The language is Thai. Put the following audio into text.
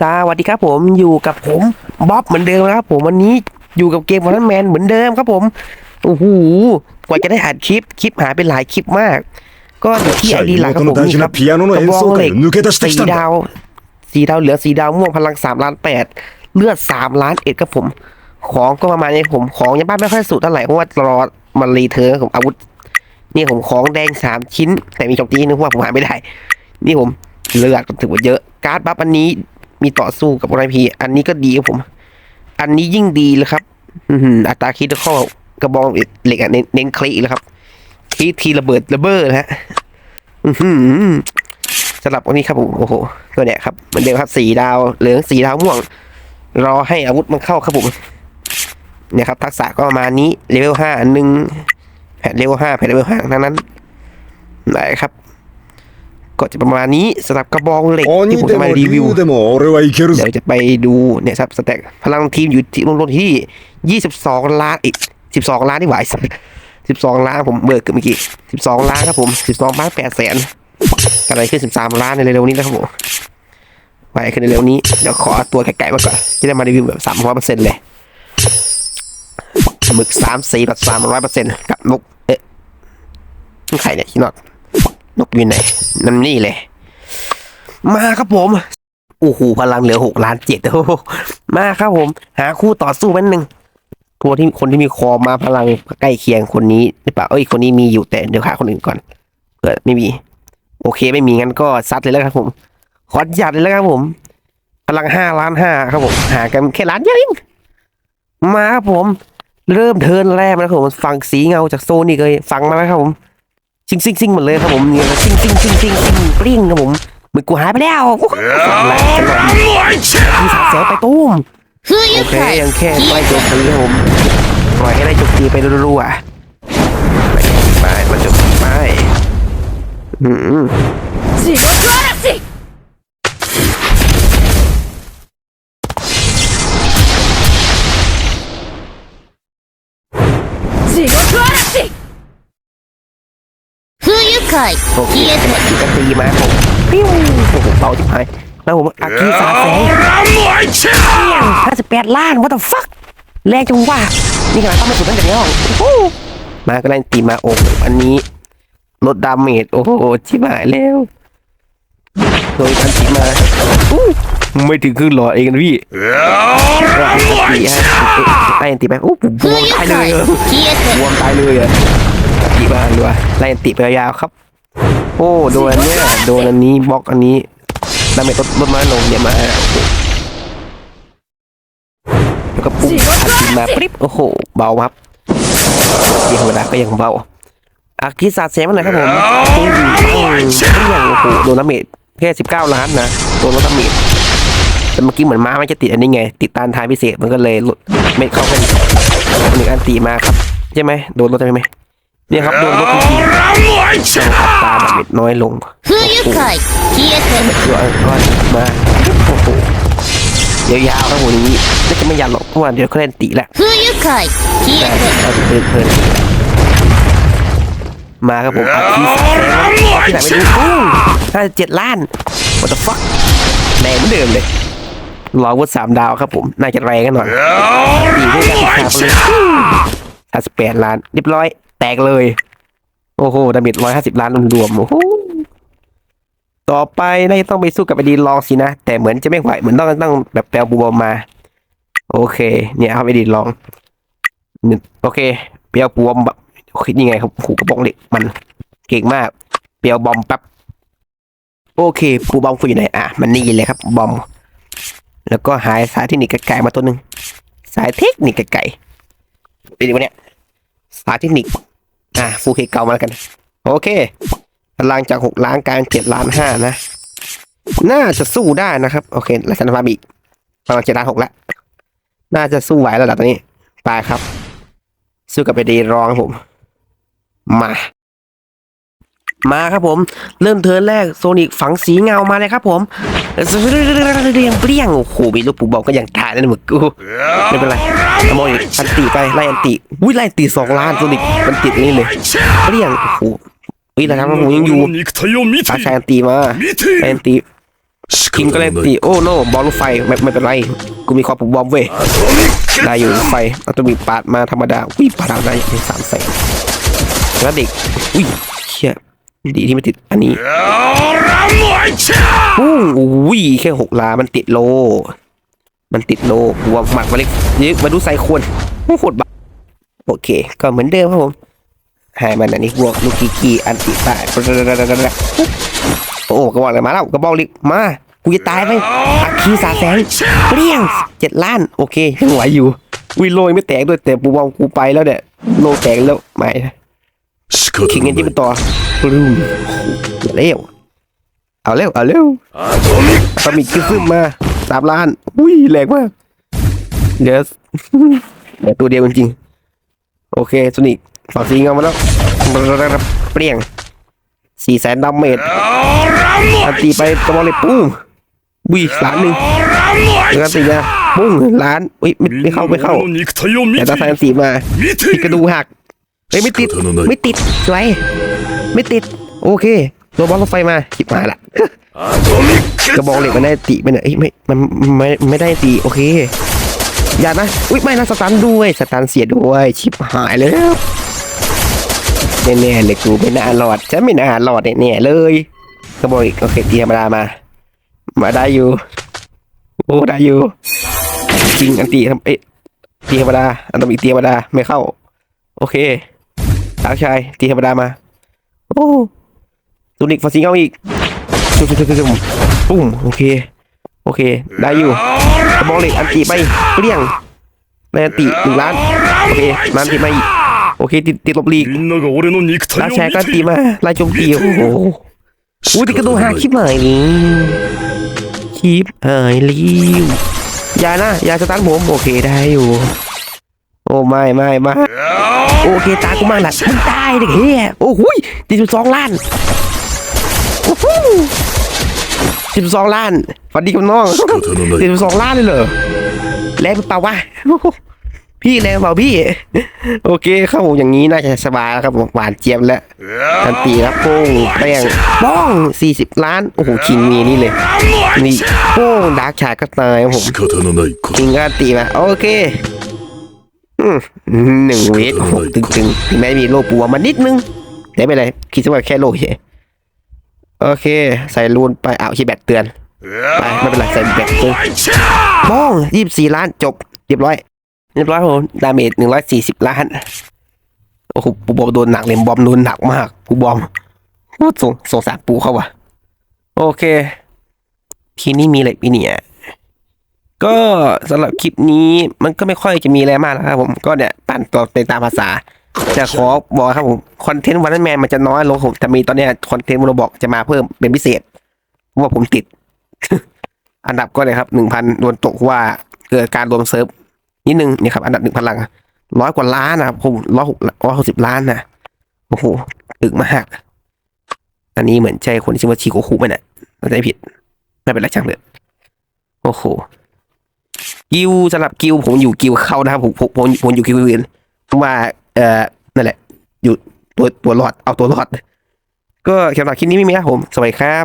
สวัสดีครับผมอยู่กับผมบ๊อบเหมือนเดิมนะครับผมวันนี้อยู่กับเกมวอลแมนเหมือนเดิมครับผมโอ้โหกว่าจะได้อัดคลิปคลิปหายไปหลายคลิปมาก ก็อยู่ที่ไอดีหลักของผมนี่ครับกระบองเหล็กสีดาวสีดาวเหลือสีดาวม่วงพลังสามล้านแปดเลือดสามล้านเอ็ดครับผม ของก็ประมาณนี้ผมของยังบ้านไม่ค่อยสุดเท่าไหร่เพราะว่ารอมันรีเทอร์นผมอาวุธนี่ผมของแดงสามชิ้น แต่มีจบตีนึกว่าผมหาไม่ได้ นี่ผมเลือดถือว่าเยอะการ์ดบัฟอันนี้ มีต่อสู้กับไรพีอันนี้ก็ดีครับผม อันนี้ยิ่งดีเลยครับ อือัตราคิดข้อกระบองเหล็กอะเน้นเน้นคลีเลยครับคลีทีระเบิดระเบ้อนะฮะสำหรับวันนี้ครับผมโอ้โหก็เนี่ยครับเหมือนเดิมครับสีดาวเหลืองสีดาวม่วง รอให้อาวุธมันเข้าครับผมเนี่ยครับทักษะก็ประมาณนี้เลเวลห้าหนึ่งแผ่นเลเวลห้าแผ่นเลเวลห้าทั้งนั้นไหนครับ ก็จะประมาณนี้สำหรับกระบองเหล็กที่ผมจะมารีวิวเดี๋ยวจะไปดูเนี่ยครับสแต็กพลังทีมอยู่ที่รวมๆที่ยี่สิบสองล้านอีกสิบสองล้านนี่ไหวสิบสองล้านผมเบิกเมื่อกี้สิบสองล้านครับผมสิบสองล้านแปดแสนอะไรขึ้นสิบสามล้านในเร็วนี้นะครับผมไปขึ้นในเร็วนี้เดี๋ยวขอตัวไก่ๆมาก่อนจะได้มารีวิวแบบสามร้อยเปอร์เซ็นต์เลยหมึกสามสี่แบบสามร้อยเปอร์เซ็นต์กับนกเอ๊ะไข่เนี่ยที่นอด นกอยู่ไหนนั่นนี่เลย มาครับผมโอ้โหพลังเหลือหกล้านเจ็ดโอ้มาครับผม หาคู่ต่อสู้แป๊บนึงตัวที่คนที่มีคอมาพลังใกล้เคียงคนนี้หรือเปล่าเอ้ยคนนี้มีอยู่แต่เดี๋ยวหาคนอื่นก่อนเผื่อไม่มี โอเคไม่มีงั้นก็ซัดเลยแล้วครับผมขอหยัดเลยแล้วครับผม พลังห้าล้านห้าครับผม หากันแค่ล้านเดียวเองมาครับผม เริ่มเทินแรกแล้วครับผมฟังสีเงาจากโซนี่เลยฟังมาแล้วครับผม ซิงซิงซิงหมดเลยครับผมเนี่ยซิงซิงซิงซิงซิงปริ้งครับผมเหมือนกูหายไปแล้วกูหายไปมีสาเสียไปตุ้มโอเคยังแค่ไล่โจมตีครับผมปล่อยให้ไล่จบตีไปรัวๆไปมาจบไปอืมสิโรา คยโอเคขนาดที่กันตีมาผมปิ้วโอ้โหเบาที่หายแล้วผมอากีสาแสงห้าสิบแปดล้านวัตถุฟักแรงจังว่านี่ขนาดต้องมาสุดตั้งแต่ในห้องมาก็ไล่ตีมาโอ้อันนี้ลดดาเมจโอ้โหชิบหายแล้วโดยการตีมาไม่ถึงครึ่งหลอเองนะพี่ตีให้ไล่ตีไปโอ้ผมบวมตายเลยบวมตายเลยอะตีมาดีกว่าไล่ตีไปยาวครับ โอ้โดนอันเนี้ยโดนอันนี้บล็อกอันนี้ดาเมจลดลดมาลงเดี๋ยวมาแล้วก็ปุ๊บอันติมาปริ๊บโอ้โหเบาครับทีธรรมดาก็ยังเบาอากิสาเซมันหน่อยครับผมปุ้งปุ้งโอ้โหโดนดาเมจแค่สิบเก้าล้านนะโดนลดดาเมจแต่เมื่อกี้เหมือนม้ามันจะติดอันนี้ไง ติดตานทายพิเศษมันก็เลยหลุดไม่เข้ากันหนึ่งอันตีมาครับ ใช่ไหมโดนลดใช่ไหม เนี่ยครับโดนรถทีตาดาดมน้อยลงผู้ยุคอยเฮียเซนย้อนร้อนมาโอ้โหยาวๆครับวันนี้น่าจะไม่ยันหรอกเพราะว่าเดี๋ยวเขาเล่นตีแหละผู้ยุคอยเฮียเซนเพลิเพลิมาครับผมอาทิตย์ที่ไหนไม่รู้ห้าเจ็ดล้าน what the fuck แรงเหมือนเดิมเลยรอวุฒิสามดาวครับผม น่าจะแรงกันหน่อยอยู่ด้วยกัครัเลยสาสิบแปดล้านเรียบร้อย ตกเลย โอ้โหดาเมจร้อยห้าสิบล้านรวมๆโอ้โหต่อไปน่าจะต้องไปสู้กับไอดีลองสินะ แต่เหมือนจะไม่ไหวเหมือนต้องต้องแบบแปลบูบอมมา โอเค เนี่ยครับไอดีลองโอเค เปียวบวมแบบโอเคนี่ไงครับขู่กระบอกเหล็กมันเก่งมาก เปียวบอมแป๊บโอเคปูบอมคุยอยู่ไหนอะมันนี่เลยครับ บอม แล้วก็หายสายเทคนิคไก่มาตัวหนึ่งสายเทคนิคไก่เป็นยังไงเนี่ยสายเทคนิค อะฟูเคเก่ามาแล้วกัน โอเคพลังจากหกล้านกลารเจ็ดล้านห้านะ น่าจะสู้ได้นะครับ โอเคลักษณะมาบีพลังเจ็ดล้านหกแล้วน่าจะสู้ไหวระดับนี้ไปครับ สู้กับไปดีรองผม มา มาครับผม เริ่มเทิร์นแรกโซนิกฝังสีเงามาเลยครับผมเรียงเปรียงโอ้โหมีลูกปูบอกก็ยังถ่ายนั่นเหมือนกูไม่เป็นไรมองอยู่อันติไปไล่อันติวิ่งไล่ตีสองล้านโซนิกมันติดนี่เลยเปรียงโอ้โหวิ่งแล้วครับผมยังอยู่ตาชายอันติมาไอันติคิงก็เลยตีโอ้โนบอลลูไฟไม่ไม่เป็นไรกูมีความปุบบอมเว้ยได้อยู่ไฟเอาต้องมีปาดมาธรรมดาวิ่งปาดอะไรสามใส่แล้วเด็กวิ่งเชี่ย ดีที่มันติดอันนี้โอ้วิ่แค่หกลา มันติดโล มันติดโลหัวหมักมาเล็กยึกมาดูไซควนโคตรบ้าโอเค ก็เหมือนเดิมครับผมหายมันอันนี้บวกลูกกีกีอันติบาทโอ้กระบอกอะไรมาแล้วกระบอกลิกมากูจะตายไหมอักคีสาแสงเรียงเจ็ดล้าน โอเคยังไหวอยู่วิโลยไม่แตกด้วยแต่ปูบองกูไปแล้วเนี่ยโลแตกแล้วไม่ ขิงเงินที่มันต่อรูเร็วเอาเร็วเอาเร็วสมิกขึ้นมาสามล้าน อุ้ยแรงมากเดี๋ยวตัวเดียวจริงโอเคสนิกฝั่งสีเงามาแล้วเปรี้ยงสี่แสนดาเมจอันตีไปตะบอกเลยปุ้งวิ่งล้านหนึ่งเงินตีนะปุ้งล้านอุ้ยไม่เข้าไม่เข้าแต่ตาสายสีมากระดูหัก ไม่ติดไม่ติดสวยไม่ติด โอเคโดนบอลรถไฟมาจิบมาละกระบอกเหล็กมันได้ตีไปเนี่ยไม่มันไม่ไม่ได้ตีโอเคอย่านะอุ้ยไม่นะสตันด้วยสตันเสียด้วยชิบหายแล้วแน่ๆเหล็กูไม่น่าหลอดฉันไม่น่าหลอดเนี่ยเลยกระบอกอีกโอเคตีธรรมดามา มาได้อยู่โอ้ได้อยู่จริงอันตีเอ๊ะตีธรรมดาอันตบีตีธรรมดาไม่เข้า โอเค อาชายตีธรรมดามา โอ้ตูนิกฟอร์ซิงเอาอีกจุ๊บจุ๊บจุ๊บปุ้งโอเค โอเค ได้อยู่กระบองเหล็กอันตีไปเปรี่ยงในอันตีหนึ่งล้าน โอเคมาอัตีมาอีกโอเค ติดติดลบลีกดาร์กชายก็ตีมาไล่โจมตีโอ้โหอู้ติดกระดูหักชิบหายชิบหายลิวย่านะยาสตาร์ทผม โอเคได้อยู่ โอ้ไม่ไม่ไม่โอเคตากูมากหลัดมึงตายดิเฮียโอ้โหตีสิบสองล้านสิบสองล้านฟันดีกับน้องสิบสองล้านเลยเหรอแรงเปล่าวะพี่แรงเปล่าพี่ โอเคเข้าอย่างนี้น่าจะสบายครับหวานเจี๊ยบแล้วทันตีครับโป้งแป้งป้องสี่สิบล้าน โอ้โหชิงมีนี่เลยนี่โป้งดาร์กชายก็ตายครับผมคิงก็ตีมาโอเค หนึ่งเวทโอ้ตึงๆถึงแม้มีโลปัวมานิดนึงแต่ไม่ไรคิดซะว่าแค่โลเฉยโอเค ใส่รูนไปเอาคีแบตเตือนไปไม่เป็นไรใส่แบตเตือนบ้องยี่สิบสี่ล้านจบเรียบร้อยเรียบร้อยผมดาเมจหนึ่งร้อยสี่สิบล้านโอ้โหปูบอมโดนหนักเลยบอมโดนหนักมากปูบอมโคตรสงสารปูเขาว่ะ โอเค ทีนี้มีอะไรปีเนี่ย ก็สำหรับคลิปนี้มันก็ไม่ค่อยจะมีอะไรมากนะครับผมก็เนี่ยปั่นต่อไปตามภาษาจะขอบอกครับผมคอนเทนต์วันแมนมันจะน้อยลงผมแต่มีตอนเนี้ยคอนเทนต์เราบอกจะมาเพิ่มเป็นพิเศษเพราะว่าผมติด อันดับก็เลยครับหนึ่งพันโดนตกว่าเกิดการรวมเซิร์ฟนิดนึงเนี่ยครับอันดับหนึ่งพันลังร้อยกว่าล้านนะครับผมร้อยหกร้อยหกสิบล้านนะโอ้โหตึกมากอันนี้เหมือนใช่คนที่ชื่อว่าชิโกคุไหมเนี่ยเข้าใจผิด ไม่เป็นไรช่างเลยโอ้โห กิวสำหรับกิวผมอยู่กิวเข้านะครับผมผมผมผมอยู่กิวอื่นเพราะว่าเอ่อนั่นแหละ อยู่ตัวตัวรอดเอาตัวรอด ก็สำหรับคลิปนี้ไม่มีครับผม สวัสดีครับ